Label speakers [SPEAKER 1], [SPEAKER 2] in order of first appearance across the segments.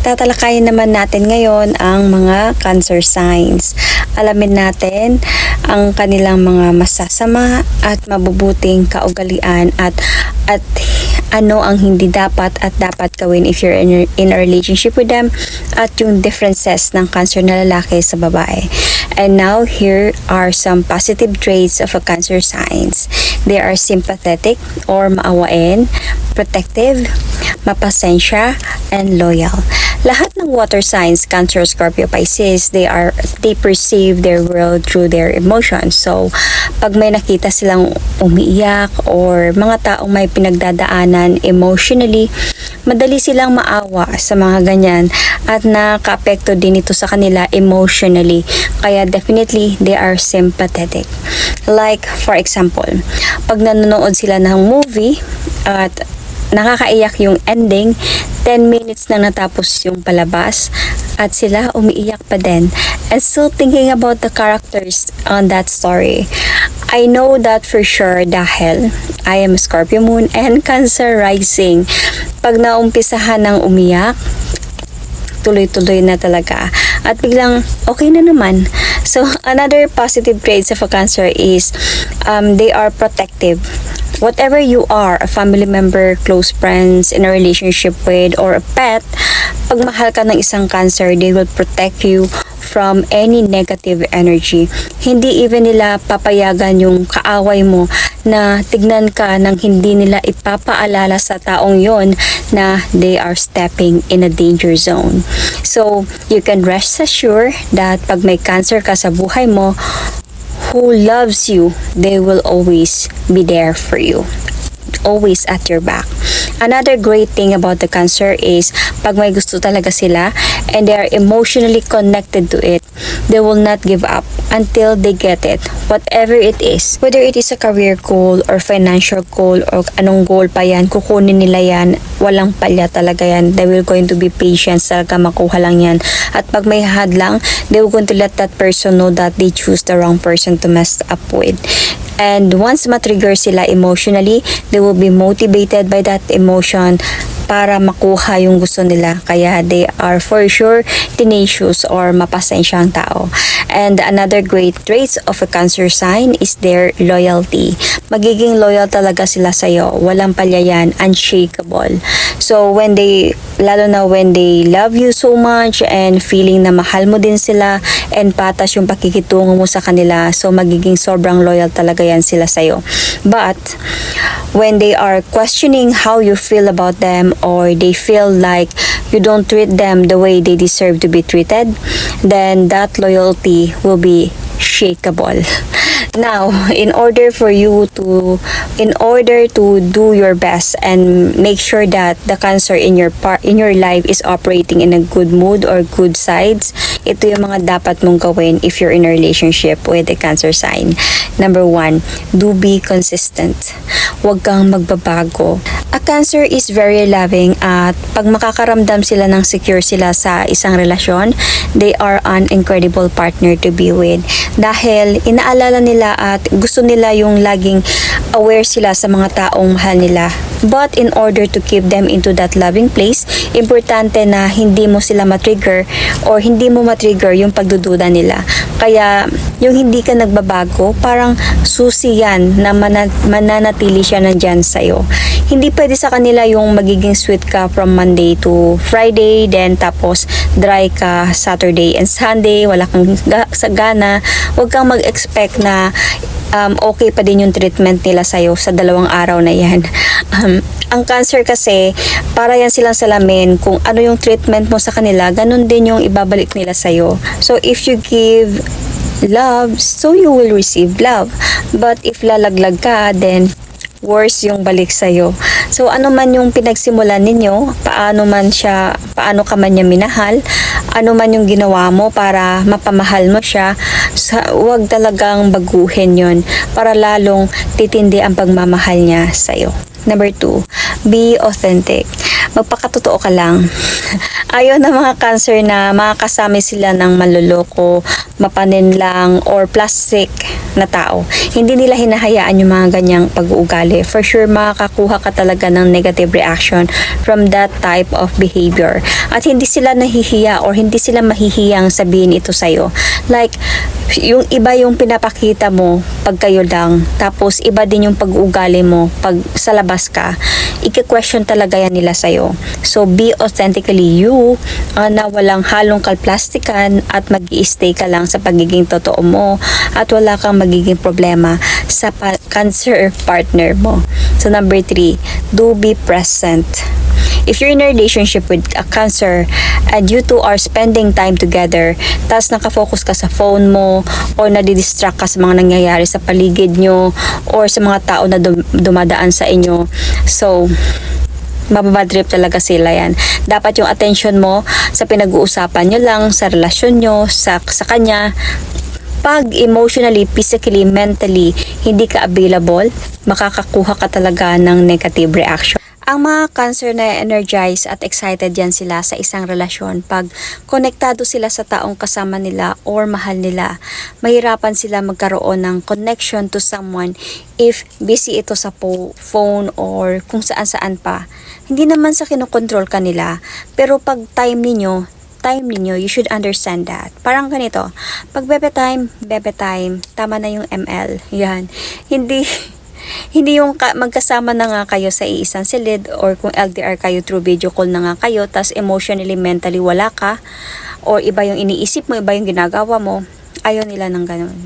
[SPEAKER 1] tatalakayin naman natin ngayon ang mga cancer signs. Alamin natin ang kanilang mga masasama at mabubuting kaugalian at at ano ang hindi dapat at dapat gawin if you're in, in a relationship with them at yung differences ng cancer na lalaki sa babae. And now, here are some positive traits of a cancer signs. They are sympathetic or maawain, protective, mapasensya, and loyal. Lahat ng water signs, Cancer, Scorpio, Pisces, they are they perceive their world through their emotions. So, pag may nakita silang umiiyak or mga taong may pinagdadaanan emotionally, madali silang maawa sa mga ganyan at nakaka-apekto din ito sa kanila emotionally. Kaya definitely they are sympathetic. Like for example, pag nanonood sila ng movie at nakakaiyak yung ending, 10 minutes na natapos yung palabas at sila umiiyak pa din and still thinking about the characters on that story. I know that for sure dahil I am Scorpio Moon and Cancer Rising. Pag naumpisahan ng umiyak, tuloy-tuloy na talaga. At biglang, okay na naman. So, another positive traits of a cancer is um, they are protective. Whatever you are, a family member, close friends, in a relationship with, or a pet, pag mahal ka ng isang cancer, they will protect you from any negative energy. Hindi even nila papayagan yung kaaway mo na tignan ka nang hindi nila ipapaalala sa taong yon na they are stepping in a danger zone. So, you can rest assured that pag may cancer ka sa buhay mo, who loves you, they will always be there for you. Always at your back. Another great thing about the cancer is pag may gusto talaga sila and they are emotionally connected to it, they will not give up until they get it, whatever it is. Whether it is a career goal or financial goal or anong goal pa yan, kukunin nila yan, walang palya talaga yan. They will going to be patient talaga makuha lang yan. At pag may hadlang, they will going to let that person know that they choose the wrong person to mess up with. And once matrigger sila emotionally, they will be motivated by that emotion para makuha yung gusto nila. Kaya they are for sure tenacious or mapasensyang tao. And another great traits of a cancer sign is their loyalty. Magiging loyal talaga sila sa'yo. Walang palyayan, unshakable. So when they, lalo na when they love you so much and feeling na mahal mo din sila and patas yung pakikitungo mo sa kanila, so magiging sobrang loyal talaga yan sila sa'yo. But when they are questioning how you feel about them or they feel like you don't treat them the way they deserve to be treated, then that loyalty will be shakable. Now, in order for you to in order to do your best and make sure that the cancer in your part in your life is operating in a good mood or good sides, ito yung mga dapat mong gawin if you're in a relationship with a cancer sign. Number one, do be consistent. Huwag kang magbabago. A cancer is very loving at pag makakaramdam sila ng secure sila sa isang relasyon, they are an incredible partner to be with. Dahil inaalala nila at gusto nila yung laging aware sila sa mga taong mahal nila. But in order to keep them into that loving place, importante na hindi mo sila matrigger or hindi mo matrigger yung pagdududa nila. Kaya yung hindi ka nagbabago, parang susi yan na mana- mananatili siya nandyan sa'yo. Hindi pwede sa kanila yung magiging sweet ka from Monday to Friday, then tapos dry ka Saturday and Sunday, wala kang ga- sa gana. Huwag kang mag-expect na um, okay pa din yung treatment nila sa'yo sa dalawang araw na yan. Um, ang cancer kasi, para yan silang salamin kung ano yung treatment mo sa kanila, ganun din yung ibabalik nila sa'yo. So, if you give love, so you will receive love. But if lalaglag ka, then worse yung balik sa'yo. So, ano man yung pinagsimulan ninyo, paano man siya, paano ka man niya minahal, ano man yung ginawa mo para mapamahal mo siya, sa, wag talagang baguhin yon para lalong titindi ang pagmamahal niya sa'yo. Number two, be authentic. Magpakatotoo ka lang. Ayaw ng mga cancer na makakasama sila ng maluloko, mapanin lang, or plastic na tao. Hindi nila hinahayaan yung mga ganyang pag-uugali. For sure, makakakuha ka talaga ng negative reaction from that type of behavior. At hindi sila nahihiya or hindi sila mahihiyang sabihin ito sa'yo. Like, yung iba yung pinapakita mo pag kayo lang. Tapos, iba din yung pag-uugali mo pag sa labas ka. Iki-question talaga yan nila sa'yo. So, be authentically you uh, na walang halong kalplastikan at mag stay ka lang sa pagiging totoo mo at wala kang magiging problema sa pa- cancer partner mo. So, number three, do be present. If you're in a relationship with a cancer and you two are spending time together, tapos nakafocus ka sa phone mo or nadidistract ka sa mga nangyayari sa paligid nyo or sa mga tao na dum- dumadaan sa inyo. So, mababadrip talaga sila yan. Dapat yung attention mo sa pinag-uusapan nyo lang, sa relasyon nyo, sa, sa kanya, pag emotionally, physically, mentally, hindi ka available, makakakuha ka talaga ng negative reaction. Ang mga cancer na energized at excited yan sila sa isang relasyon pag konektado sila sa taong kasama nila or mahal nila. Mahirapan sila magkaroon ng connection to someone if busy ito sa po- phone or kung saan-saan pa. Hindi naman sa kinokontrol kanila, pero pag time ninyo, time ninyo, you should understand that. Parang ganito, pag bebe time, bebe time, tama na yung ML. Yan. Hindi, hindi yung ka- magkasama na nga kayo sa iisang silid or kung LDR kayo through video call na nga kayo, tas emotionally, mentally wala ka, or iba yung iniisip mo, iba yung ginagawa mo, ayaw nila ng ganun.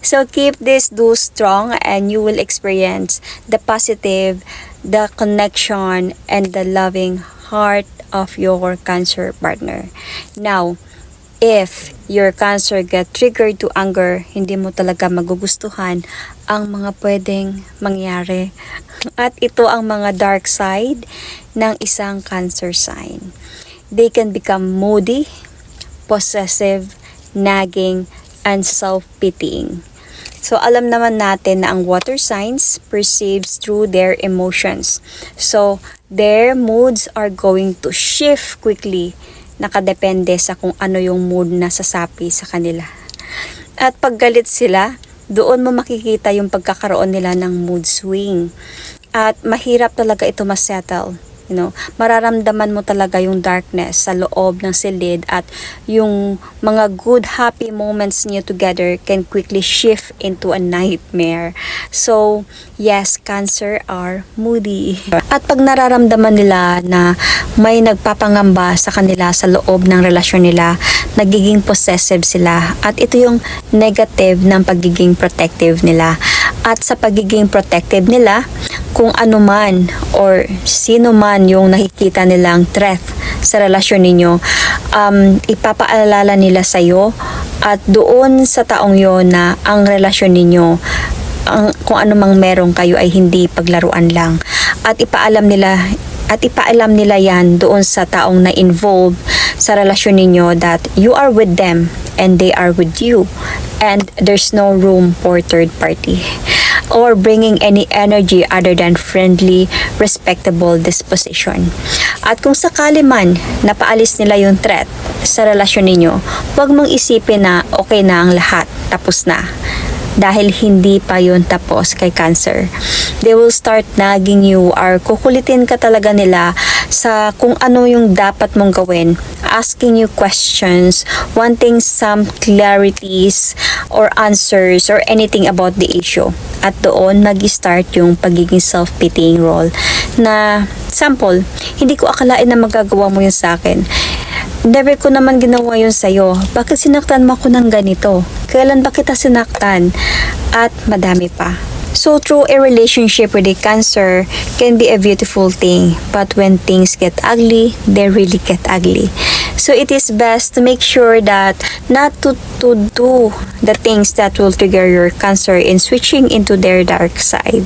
[SPEAKER 1] So keep this do strong and you will experience the positive, the connection, and the loving heart of your cancer partner. Now, if your cancer get triggered to anger, hindi mo talaga magugustuhan ang mga pwedeng mangyari. At ito ang mga dark side ng isang cancer sign. They can become moody, possessive, nagging, and self-pitying. So, alam naman natin na ang water signs perceives through their emotions. So, their moods are going to shift quickly nakadepende sa kung ano yung mood na sasapi sa kanila. At pag galit sila, doon mo makikita yung pagkakaroon nila ng mood swing. At mahirap talaga ito masettle. You know, mararamdaman mo talaga yung darkness sa loob ng silid at yung mga good happy moments niyo together can quickly shift into a nightmare. So, yes, cancer are moody. At pag nararamdaman nila na may nagpapangamba sa kanila sa loob ng relasyon nila, nagiging possessive sila at ito yung negative ng pagiging protective nila. At sa pagiging protective nila, kung ano man or sino man yung nakikita nilang threat sa relasyon ninyo, um, ipapaalala nila sa iyo at doon sa taong yon na ang relasyon ninyo ang kung ano mang meron kayo ay hindi paglaruan lang. At ipaalam nila at ipaalam nila yan doon sa taong na involved sa relasyon ninyo that you are with them and they are with you and there's no room for third party or bringing any energy other than friendly, respectable disposition. At kung sakali man napaalis nila yung threat sa relasyon ninyo, huwag mong isipin na okay na ang lahat, tapos na dahil hindi pa yun tapos kay cancer. They will start nagging you or kukulitin ka talaga nila sa kung ano yung dapat mong gawin, asking you questions, wanting some clarities or answers or anything about the issue. At doon mag-start yung pagiging self-pitying role na sample, hindi ko akalain na magagawa mo yun sa akin. Never ko naman ginawa yun sa'yo. Bakit sinaktan mo ako ng ganito? Kailan ba kita sinaktan? At madami pa. So, through a relationship with a cancer can be a beautiful thing. But when things get ugly, they really get ugly. So, it is best to make sure that not to, to do the things that will trigger your cancer in switching into their dark side.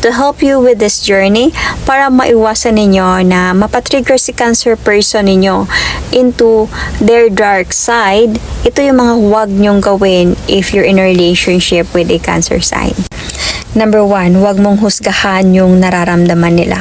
[SPEAKER 1] To help you with this journey, para maiwasan ninyo na mapatrigger si cancer person ninyo into their dark side, ito yung mga huwag nyong gawin if you're in a relationship with a cancer sign. Number one, huwag mong husgahan yung nararamdaman nila.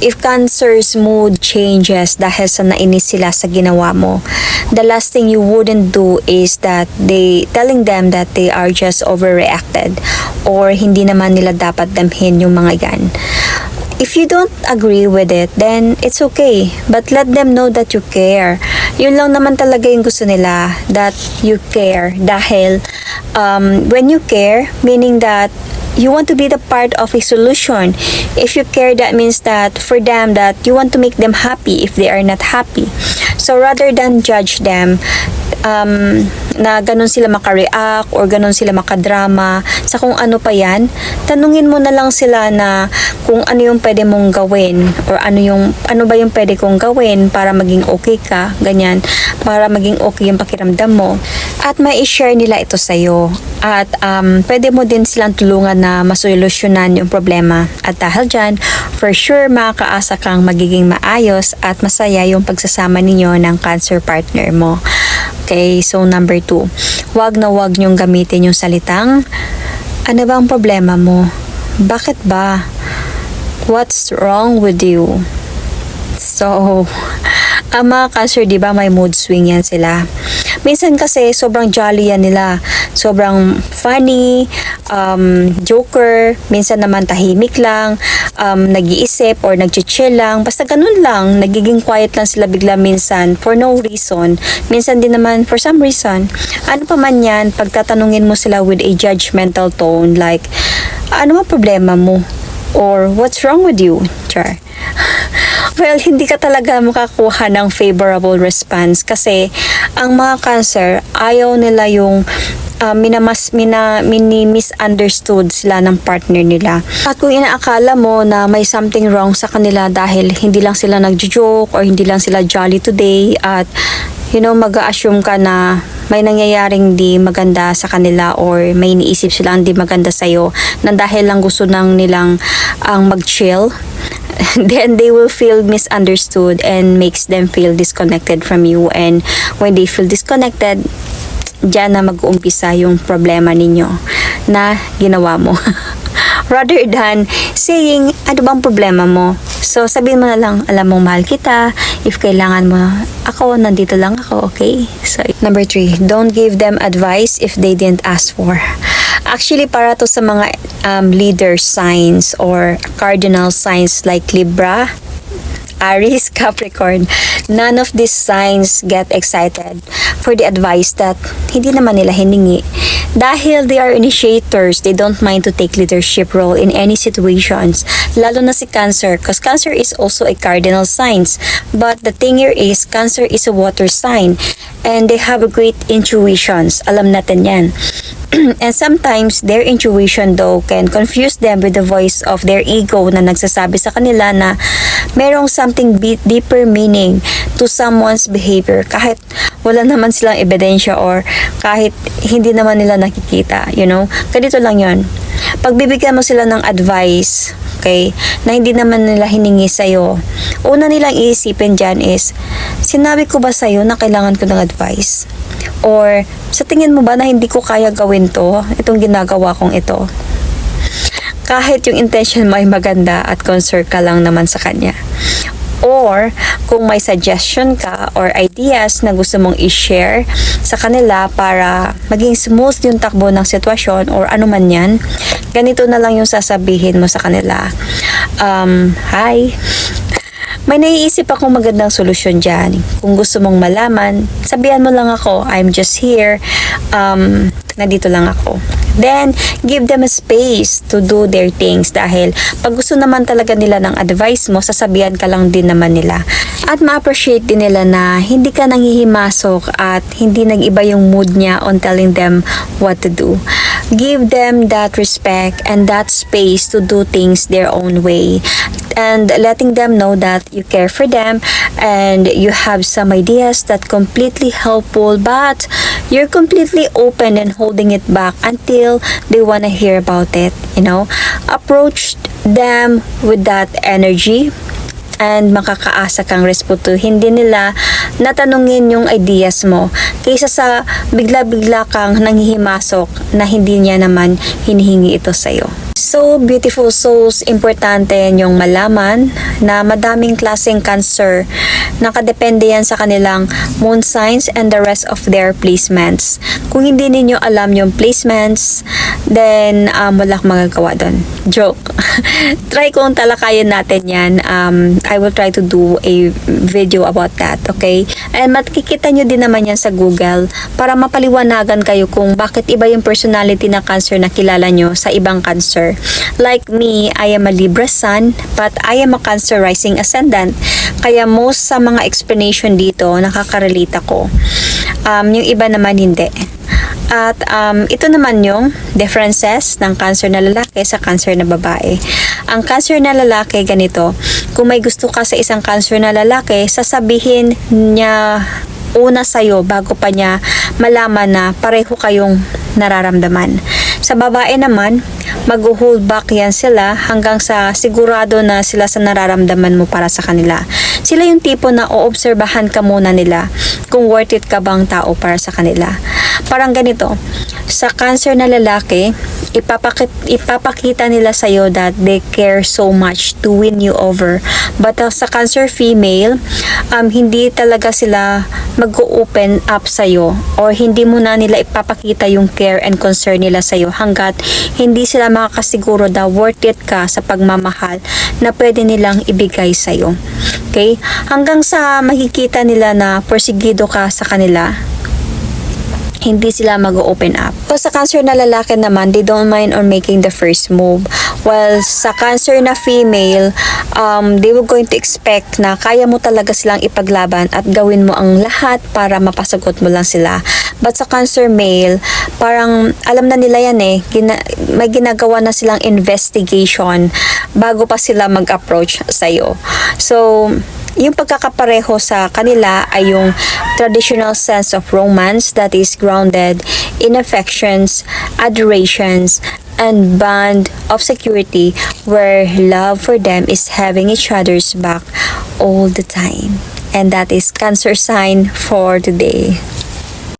[SPEAKER 1] if cancer's mood changes dahil sa nainis sila sa ginawa mo, the last thing you wouldn't do is that they telling them that they are just overreacted or hindi naman nila dapat damhin yung mga yan. If you don't agree with it, then it's okay. But let them know that you care. Yun lang naman talaga yung gusto nila, that you care. Dahil um, when you care, meaning that you want to be the part of a solution. If you care, that means that for them that you want to make them happy if they are not happy. So rather than judge them, um, na ganun sila makareact or ganun sila makadrama sa kung ano pa yan, tanungin mo na lang sila na kung ano yung pwede mong gawin or ano yung ano ba yung pwede kong gawin para maging okay ka, ganyan, para maging okay yung pakiramdam mo. At mai-share nila ito sa iyo. At um, pwede mo din silang tulungan na masolusyonan yung problema. At dahil dyan, for sure makakaasa kang magiging maayos at masaya yung pagsasama ninyo ng cancer partner mo. Okay, so number two, wag na wag niyong gamitin yung salitang, ano ba ang problema mo? Bakit ba? What's wrong with you? So, ang mga cancer, di ba, may mood swing yan sila. Minsan kasi, sobrang jolly yan nila. Sobrang funny, um, joker, minsan naman tahimik lang, um, nag-iisip or nag-chill lang. Basta ganun lang, nagiging quiet lang sila bigla minsan for no reason. Minsan din naman for some reason. Ano pa man yan, pagtatanungin mo sila with a judgmental tone like, ano ang problema mo? Or, what's wrong with you? Char. Well, hindi ka talaga makakuha ng favorable response kasi ang mga cancer, ayaw nila yung uh, minamas, mina, mini-misunderstood sila ng partner nila. At kung inaakala mo na may something wrong sa kanila dahil hindi lang sila nagjo-joke or hindi lang sila jolly today at you know, mag-assume ka na may nangyayaring di maganda sa kanila or may iniisip silang di maganda sa'yo na dahil lang gusto nang nilang ang mag-chill then they will feel misunderstood and makes them feel disconnected from you. And when they feel disconnected diyan na mag-uumpisa yung problema ninyo na ginawa mo rather than saying ano bang problema mo? So sabihin mo na lang alam mong mahal kita. If kailangan mo ako nandito lang ako okay? So number three don't give them advice if they didn't ask for. Actually, para to sa mga um, leader signs or cardinal signs like Libra, Aries, Capricorn, none of these signs get excited for the advice that hindi naman nila hiningi. Dahil they are initiators, they don't mind to take leadership role in any situations, lalo na si Cancer, because Cancer is also a cardinal signs. But the thing here is, Cancer is a water sign, and they have a great intuitions. Alam natin yan. and sometimes their intuition though can confuse them with the voice of their ego na nagsasabi sa kanila na merong something deeper meaning to someone's behavior kahit wala naman silang ebidensya or kahit hindi naman nila nakikita, you know? Ganito lang yon Pagbibigyan mo sila ng advice, okay, na hindi naman nila hiningi sa'yo, una nilang iisipin dyan is, sinabi ko ba sa'yo na kailangan ko ng advice? Or, sa tingin mo ba na hindi ko kaya gawin to, itong ginagawa kong ito? Kahit yung intention mo ay maganda at concern ka lang naman sa kanya. Or, kung may suggestion ka or ideas na gusto mong i-share sa kanila para maging smooth yung takbo ng sitwasyon or ano man yan, ganito na lang yung sasabihin mo sa kanila. Um, hi, may naiisip akong magandang solusyon dyan. Kung gusto mong malaman, sabihan mo lang ako, I'm just here. Um, nandito lang ako. Then, give them a space to do their things dahil pag gusto naman talaga nila ng advice mo, sasabihan ka lang din naman nila. At ma-appreciate din nila na hindi ka nanghihimasok at hindi nag-iba yung mood niya on telling them what to do. Give them that respect and that space to do things their own way and letting them know that you care for them and you have some ideas that completely helpful but you're completely open and holding it back until they want to hear about it you know approach them with that energy and makakaasa kang respeto. Hindi nila natanungin yung ideas mo kaysa sa bigla-bigla kang nanghihimasok na hindi niya naman hinihingi ito sa'yo. So beautiful souls, importante yung malaman na madaming klaseng cancer. Nakadepende yan sa kanilang moon signs and the rest of their placements. Kung hindi ninyo alam yung placements, then um, wala akong magagawa doon. Joke. try kong talakayan natin yan. Um, I will try to do a video about that, okay? And makikita nyo din naman yan sa Google para mapaliwanagan kayo kung bakit iba yung personality ng cancer na kilala nyo sa ibang cancer. Like me, I am a Libra sun, but I am a Cancer rising ascendant. Kaya most sa mga explanation dito, nakaka-relate ako. Um, yung iba naman hindi. At um, ito naman yung differences ng cancer na lalaki sa cancer na babae. Ang cancer na lalaki, ganito. Kung may gusto ka sa isang cancer na lalaki, sasabihin niya una sa'yo bago pa niya malaman na pareho kayong nararamdaman. Sa babae naman, mag-hold back yan sila hanggang sa sigurado na sila sa nararamdaman mo para sa kanila. Sila yung tipo na oobserbahan ka muna nila kung worth it ka bang tao para sa kanila. Parang ganito, sa cancer na lalaki, ipapakit, ipapakita nila sa'yo that they care so much to win you over. But uh, sa cancer female, um, hindi talaga sila mag-open up sa'yo or hindi mo na nila ipapakita yung care and concern nila sa'yo hanggat hindi sila makakasiguro na worth it ka sa pagmamahal na pwede nilang ibigay sa'yo. Okay? Hanggang sa makikita nila na porsigido ka sa kanila, hindi sila mag-open up. O sa cancer na lalaki naman, they don't mind on making the first move. While sa cancer na female, um, they were going to expect na kaya mo talaga silang ipaglaban at gawin mo ang lahat para mapasagot mo lang sila. But sa cancer male, parang alam na nila yan eh. Gina- may ginagawa na silang investigation bago pa sila mag-approach sa'yo. So, yung pagkakapareho sa kanila ay yung traditional sense of romance that is grounded in affections, adorations, and bond of security where love for them is having each other's back all the time. And that is cancer sign for today.